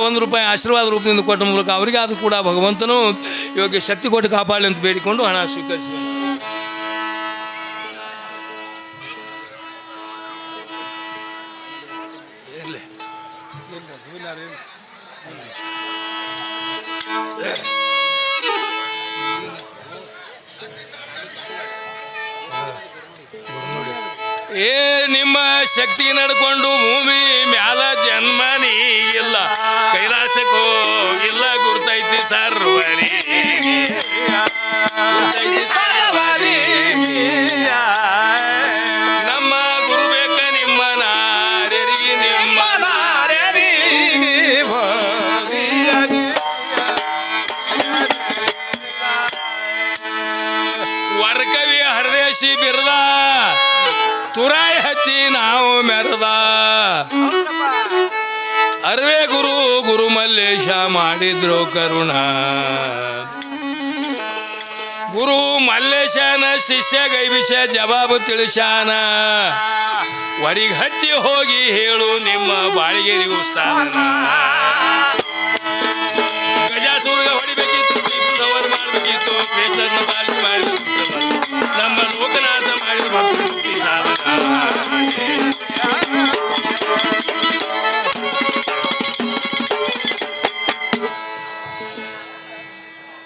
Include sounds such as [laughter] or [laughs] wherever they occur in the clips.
ಒಂದು ರೂಪಾಯಿ ಆಶೀರ್ವಾದ ರೂಪದಿಂದ ಕೊಟ್ಟ ಮೂಲಕ ಅವರಿಗೆ ಅದು ಕೂಡ ಭಗವಂತನು ಇವಾಗ ಶಕ್ತಿ ಕೊಟ್ಟು ಕಾಪಾಡಲಿ ಅಂತ ಬೇಡಿಕೊಂಡು ಹಣ ಸ್ವೀಕರಿಸುವ ಶಕ್ತಿ ನಡ್ಕೊಂಡು ಭೂಮಿ ಮ್ಯಾಲ ಜನ್ಮ ನೀಗಿಲ್ಲ ಕೈಲಾಸಕ್ಕೂ ಇಲ್ಲ ಗುರ್ತೈತಿ ಸರ್ವರಿ ಸರ್ವರಿ. ನಮ್ಮ ಗುರು ಬೇಕ ನಿಮ್ಮ ನಾರ್ಯರಿಗೆ ನಿಮ್ಮ ವರ್ಕವಿ ಹರದೇಶಿ ಬಿರ್ದ ತುರಾಯಿ ಹಚ್ಚಿ ನಾವು ಮೆರೆದ. ಅರ್ವೆ ಗುರು ಗುರು ಮಲ್ಲೇಶ ಮಾಡಿದ್ರು ಕರುಣ. ಗುರು ಮಲ್ಲೇಶನ ಶಿಷ್ಯ ಗೈಬಿಷ ಜವಾಬು ತಿಳಿಸಾನ ವರಿಗೆ ಹಚ್ಚಿ ಹೋಗಿ ಹೇಳು ನಿಮ್ಮ ಬಾಳಿಗೆರಿ ಉಸ್ತಾನ. ಗಜಾಸೂರ್ಗ ಹೊಡಿಬೇಕಿತ್ತು ಮಾಡಬೇಕಿತ್ತು ಕೃಷ್ಣನ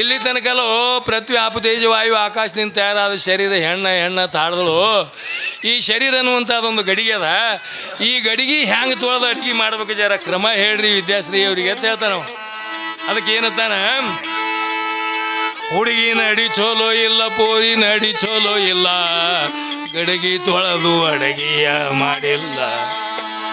ಇಲ್ಲಿ ತನಕಲ್ಲೂ ಪೃಥ್ವಿ ಆಪತೇಜ ವಾಯು ಆಕಾಶದಿಂದ ತಯಾರಾದ ಶರೀರ ಹೆಣ್ಣ ಹೆಣ್ಣ ತಾಡ್ದಳು ಈ ಶರೀರ ಅನ್ನುವಂಥದ್ದೊಂದು ಗಡಿಗೆ ಅದ. ಈ ಗಡಿಗೆ ಹ್ಯಾಂಗೆ ತೊಳೆದು ಅಡುಗೆ ಮಾಡ್ಬೇಕು ಜರ ಕ್ರಮ ಹೇಳ್ರಿ ವಿದ್ಯಾಶ್ರೀ ಅವರಿಗೆ ಅಂತ ಹೇಳ್ತಾನ. ಅದಕ್ಕೆ ಏನತ್ತಾನ ಹುಡುಗಿ ನಡಿ ಚೋಲೋ ಇಲ್ಲ ಪೋರಿ ನಡಿ ಚೋಲೋ ಇಲ್ಲ, ಗಡಗಿ ತೊಳೆದು ಅಡಗಿಯ ಮಾಡಿಲ್ಲ.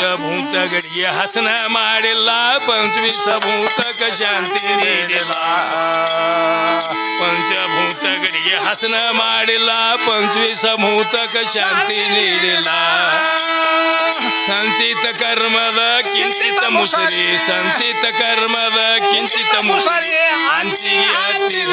ಗಡಿಗೆ ಹಸನ ಮಾಡಿಲ್ಲ. ಪಂಚವಿಷಭೂತಕ ಶಾಂತಿ ನೀಡಿಲ್ಲ. ಪಂಚಭೂತ ಗಡಿಗೆ ಹಸನ ಮಾಡಿಲ್ಲ. ಪಂಚವಿಷಭೂತಕ ಶಾಂತಿ ನೀಡಿಲ್ಲ. ಸಂಚಿತ ಕರ್ಮದ ಕಿಂಚಿತ ಮುಸರಿ, ಸಂಚಿತ ಕರ್ಮದ ಕಿಂಚಿತ ಮುಸರಿ. ಅಂಚಿಗೆ ಹತ್ತಿದ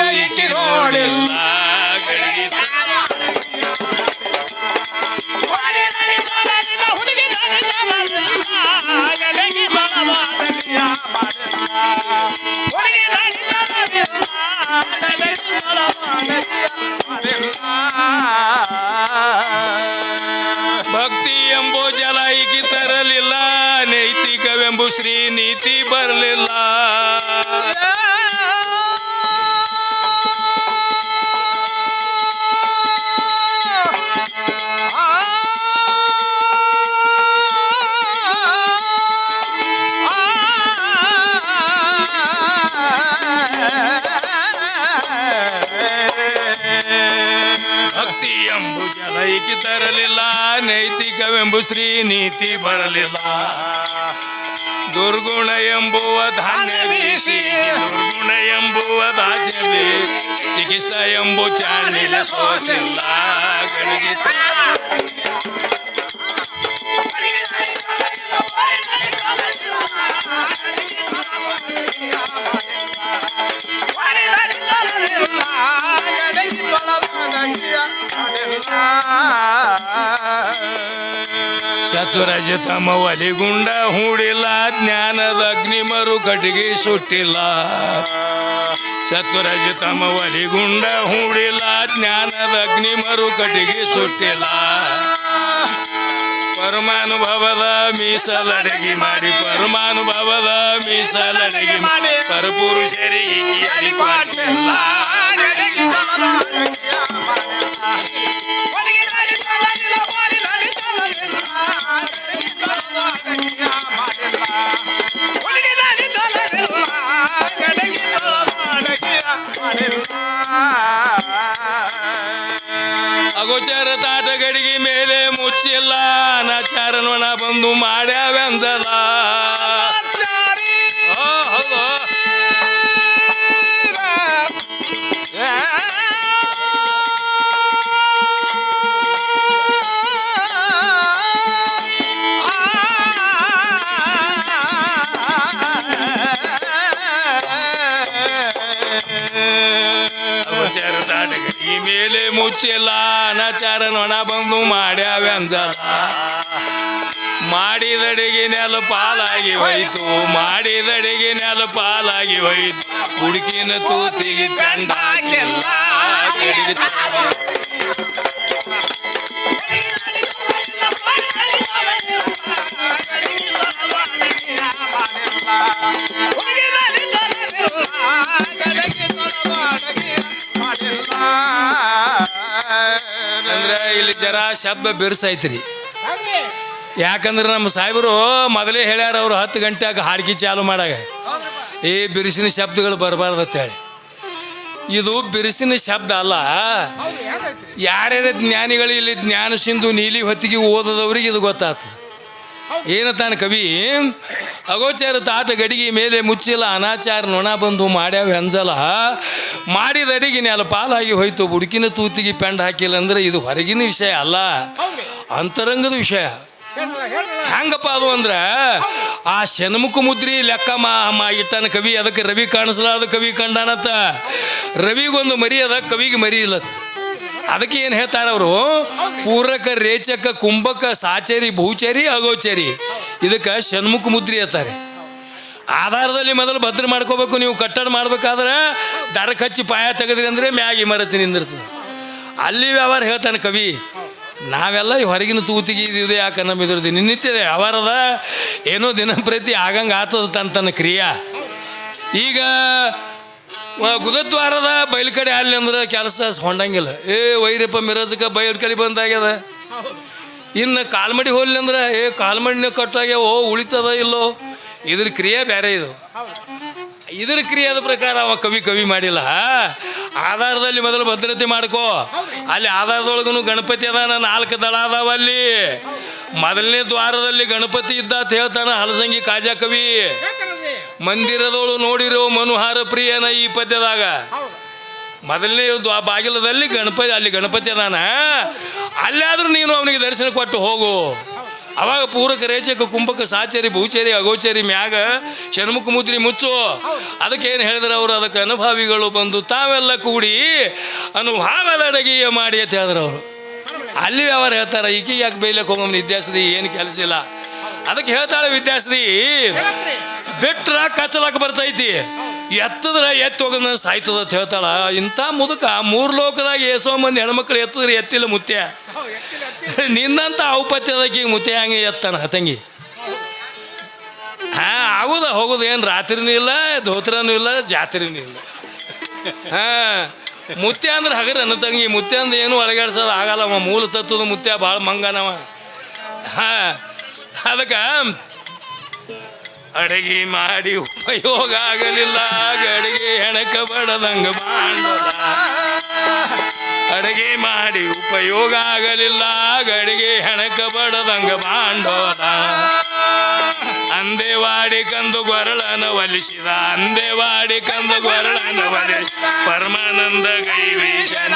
ಭಕ್ತಿ ಎಂಬೋ ಜಲ ಈಗಿ ತರಲಿಲ್ಲ ನೈತಿಕವೆಂಬು ಶ್ರೀ ನೀತಿ ಭಕ್ತಿ ಎಂಬು ಜಲೈಕಿ ತರಲಿಲ್ಲ ನೈತಿಕವೆಂಬು ಶ್ರೀ ನೀತಿ ಬರಲಿಲ್ಲ. ದುರ್ಗುಣ ಎಂಬುವ ಧಾನ್ಯ ದುರ್ಗುಣ ಎಂಬುವ ದಾಸ್ಯ ಚಿಕಿತ್ಸಾ ಎಂಬು ಚಾಣಿಲ ಸೋಸಿಲ್ಲ ಚತುರಜ ತಮ ಒಲಿಗುಂಡ ಹೂಡಿಲ್ಲ, ಜ್ಞಾನದ ಅಗ್ನಿಮರು ಕಟ್ಟಿಗೆ ಸುಟ್ಟಿಲ್ಲ. ಚತುರಜ ತಮ ಒಲಿಗುಂಡ ಹೂಡಿಲ್ಲ, ಜ್ಞಾನದ ಅಗ್ನಿಮರು ಕಟ್ಟಿಗೆ ಸುಟ್ಟಿಲ್ಲ. ಪರಮಾನುಭವದ ಮೀಸಲಡಗಿ ಮಾಡಿ, ಪರಮಾನುಭವದ ಮೀಸಲಡಗಿ ಮಾಡಿ, ಪರಪುರುಷರಿಗೆ ಅಡಿ ಮೇಲೆ ನಾಚಾರನ ಬಂದು ಮಾಡ್ಯಾವೆಂದಲ್ಲ. ಓ, ತಾಟ ಮೇಲೆ ಮುಚ್ಚಿಲ್ಲ ಅನಾಚಾರ ನೊಣ ಬಂದು ಮಾಡ್ಯಾವೆಂದಲ್ಲ ಮಾಡಿದಡಿಗೆ ನೆಲ ಪಾಲಾಗಿ ಹೋಯ್ತು ಮಾಡಿದಡಿಗೆ ನೆಲ ಪಾಲಾಗಿ ಹೋಯ್ತು. ಹುಡುಕಿನ ತೂತಿಗೆ ಕಂಡಾಕೆಲ್ಲ ಜರ ಶಬ್ದ ಬಿರ್ಸೈತ್ರಿ. ಯಾಕಂದ್ರೆ ನಮ್ಮ ಸಾಹೇಬರು ಮೊದಲೇ ಹೇಳ್ಯಾರ ಅವ್ರು ಹತ್ತು ಗಂಟೆಗೆ ಹಾಡ್ಗಿ ಚಾಲು ಮಾಡಾಗ. ಈ ಬಿರುಸಿನ ಶಬ್ದಗಳು ಬರಬಾರ್ದು ಅಂತೇಳಿ. ಇದು ಬಿರುಸಿನ ಶಬ್ದ ಅಲ್ಲ. ಯಾರ್ಯಾರ ಜ್ಞಾನಿಗಳು ಇಲ್ಲಿ ಜ್ಞಾನ ಸಿಂಧು ನೀಲಿ ಹೊತ್ತಿಗೆ ಓದದವ್ರಿಗೆ ಇದು ಗೊತ್ತಾಗ್ತದೆ. ಏನು ತಾನ ಕವಿ? ಅಗೋಚಾರ ತಾಟ ಗಡಿಗೆ ಮೇಲೆ ಮುಚ್ಚಿಲ್ಲ ಅನಾಚಾರ ನೊಣ ಬಂದು ಮಾಡ್ಯಾವ ಹೆಂಜಲ. ಮಾಡಿದ ಅಡಿಗೆ ನೆಲ ಪಾಲಾಗಿ ಹೋಯ್ತು ಹುಡುಕಿನ ತೂತಿಗೆ ಪೆಂಡ್ ಹಾಕಿಲ್ಲ ಅಂದ್ರೆ ಇದು ಹೊರಗಿನ ವಿಷಯ ಅಲ್ಲ. ಅಂತರಂಗದ ವಿಷಯ. ಹೆಂಗಪ್ಪ ಅದು ಅಂದ್ರೆ ಆ ಶನಮುಖ ಮುದ್ರಿ ಲೆಕ್ಕ ಮಾ ಇಟ್ಟಾನ ಕವಿ ಅದಕ್ಕೆ ರವಿ ಕಾಣಿಸಲಾದ ಕವಿ ಕಂಡಾನತ್ತ ರವಿಗೊಂದು ಮರಿ ಅದ ಕವಿಗೆ ಮರಿ ಇಲ್ಲತ್ತ ಅದಕ್ಕೆ ಏನು ಹೇಳ್ತಾರೆ ಅವರು? ಪೂರಕ, ರೇಚಕ, ಕುಂಭಕ, ಸಾಚರಿ, ಭೂಚರಿ, ಅಗೋಚರಿ. ಇದಕ್ಕೆ ಷಣ್ಮುಖ ಮುದ್ರಿ ಹೇಳ್ತಾರೆ ಆಧಾರದಲ್ಲಿ ಮೊದಲು ಭದ್ರ ಮಾಡ್ಕೋಬೇಕು, ನೀವು ಕಟ್ಟಡ ಮಾಡ್ಬೇಕಾದ್ರೆ ದರ ಹಚ್ಚಿ ಪಾಯ ತೆಗೆದ್ರಿ ಅಂದ್ರೆ ಮ್ಯಾಗಿ ಮರತಿ ನಿಂದಿರ್ತದೆ. ಅಲ್ಲಿ ವ್ಯವಹಾರ ಹೇಳ್ತಾನೆ ಕವಿ, ನಾವೆಲ್ಲ ಈ ಹೊರಗಿನ ತೂತಿಗೆ ಇದು ಯಾಕೆ ನಮ್ಮ ಇದ್ರದ್ದು ನಿನ್ನಿತ್ಯ ವ್ಯವಹಾರದ ಏನೋ ದಿನಂಪ್ರತಿ ಆಗಂಗೆ ಆತದ ತನ್ನ ತನ್ನ ಕ್ರಿಯಾ. ಈಗ ಗುದದ್ವಾರದ ಬಯಲು ಕಡೆ ಅಲ್ಲಿ ಅಂದ್ರೆ ಕೆಲಸ ಹೊಂಡಂಗಿಲ್ಲ. ಏ ವೈರಪ್ಪ ಮಿರಜಕ್ಕೆ ಬಯಲು ಕಡೆ ಬಂದಾಗ್ಯದ. ಇನ್ನು ಕಾಲ್ಮಡಿ ಹೋಗ್ಲಿ ಅಂದ್ರೆ, ಏ ಕಾಲ್ಮಡಿನ ಕಟ್ಟಾಗ್ಯಾವ, ಓ ಉಳಿತದ ಇಲ್ಲೋ. ಇದ್ರ ಕ್ರಿಯೆ ಬೇರೆ ಇದು. ಇದ್ರ ಕ್ರಿಯೆದ ಪ್ರಕಾರ ಅವ ಕವಿ ಕವಿ ಮಾಡಿಲ್ಲ. ಆಧಾರದಲ್ಲಿ ಮೊದಲು ಭದ್ರತೆ ಮಾಡ್ಕೋ. ಅಲ್ಲಿ ಆಧಾರದೊಳಗೂ ಗಣಪತಿ ಅದಾನ ನಾಲ್ಕು ದಳ ಅದಾವ ಅಲ್ಲಿ. ಮೊದಲನೇ ದ್ವಾರದಲ್ಲಿ ಗಣಪತಿ ಇದ್ದ ಅಂತ ಹೇಳ್ತಾನ ಹಲಸಂಗಿ ಕಾಜಾ ಕವಿ. ಮಂದಿರದೋಳು ನೋಡಿರೋ ಮನೋಹಾರ ಪ್ರಿಯನ ಈ ಪದ್ಯದಾಗ. ಮೊದಲನೇ ಆ ಬಾಗಿಲದಲ್ಲಿ ಗಣಪತಿ ಅಲ್ಲಿ ಗಣಪತಿ ಅದಾನ. ಅಲ್ಲಾದ್ರೂ ನೀನು ಅವನಿಗೆ ದರ್ಶನ ಕೊಟ್ಟು ಹೋಗು. ಅವಾಗ ಪೂರಕ ರೇಚಕ ಕುಂಭಕ ಸಾಚೇರಿ ಭೂಚೇರಿ ಅಗೋಚೇರಿ ಮ್ಯಾಗ ಷಣ್ಮುಖ ಮುದ್ರಿ ಮುಚ್ಚು. ಅದಕ್ಕೆ ಏನು ಹೇಳಿದ್ರೆ ಅವರು? ಅದಕ್ಕೆ ಅನುಭಾವಿಗಳು ಬಂದು ತಾವೆಲ್ಲ ಕೂಡಿ ಅನುಭಾವಲಡಗಿಯ ಮಾಡಿ ಅಂತ ಹೇಳಿದ್ರು ಅವರು. ಅಲ್ಲಿ ಅವ್ರು ಹೇಳ್ತಾರೆ ಈಕೆ ಯಾಕೆ ಬೈಲಕ್ಕೆ ಹೋಗಮ್ಮ ವಿದ್ಯಾಶ್ರೀ ಏನು ಕೆಲಸ ಇಲ್ಲ. ಅದಕ್ಕೆ ಹೇಳ್ತಾಳೆ ವಿದ್ಯಾಶ್ರೀ ಬಿಟ್ರ ಕಚ್ಚಲಕ್ಕ ಬರ್ತೈತಿ. ಎತ್ತದ್ರ ಎತ್ತಿ ಹೋಗೋದ ಸಾಯ್ತದ ಅಂತ ಹೇಳ್ತಾಳ. ಇಂಥ ಮುದುಕ ಮೂರು ಲೋಕದಾಗ ಎಸೋ ಮಂದಿ ಹೆಣ್ಮಕ್ಳು ಎತ್ತದ್ರೆ ಎತ್ತಿಲ್ಲ ಮುತ್ಯ. [laughs] ನಿನ್ನಂತ ಔಪತ್ಯದಕ್ಕೆ ಮುತ್ಯ ಹಂಗೆ ಎತ್ತಾನ ತಂಗಿ. ಹಾ ಆಗುದ ಹೋಗುದು ಏನು ರಾತ್ರಿನೂ ಇಲ್ಲ ಧೋತ್ರನೂ ಇಲ್ಲ ಜಾತ್ರಿನೂ ಇಲ್ಲ. [laughs] ಹಾ ಮುತ್ಯ ಅಂದ್ರೆ ಹಗರ ಅನ್ನ ತಂಗಿ ಮುತ್ಯ ಅಂದ್ರೆ ಏನು ಒಳಗಾಡ್ಸೋದು ಆಗಲ್ಲ ಅವ. ಮೂಲ ತತ್ವದ ಮುತ್ಯ ಭಾಳ ಮಂಗನವ. ಹಾ ಅದಕ್ಕೆ ಅಡಗಿ ಮಾಡಿ ಉಪಯೋಗ ಆಗಲಿಲ್ಲ. ಗಡಿಗೆ ಹೆಣಕ ಬಡದಂಗ ಮಾಡೋದ ಅಡಗಿ ಮಾಡಿ ಉಪಯೋಗ ಆಗಲಿಲ್ಲ. ಗಡಿಗೆ ಹೆಣಕ ಬಡದಂಗ ಬಾಂಡೋದ ಅಂದೇವಾಡಿ ಕಂದು ಗೊರಳನ ಒಲಿಸಿದ. ಅಂದೇವಾಡಿ ಕಂದು ಗೊರಳನ ಒಲಿಸಿದ. ಪರಮಾನಂದ ಗೈವೀಶನ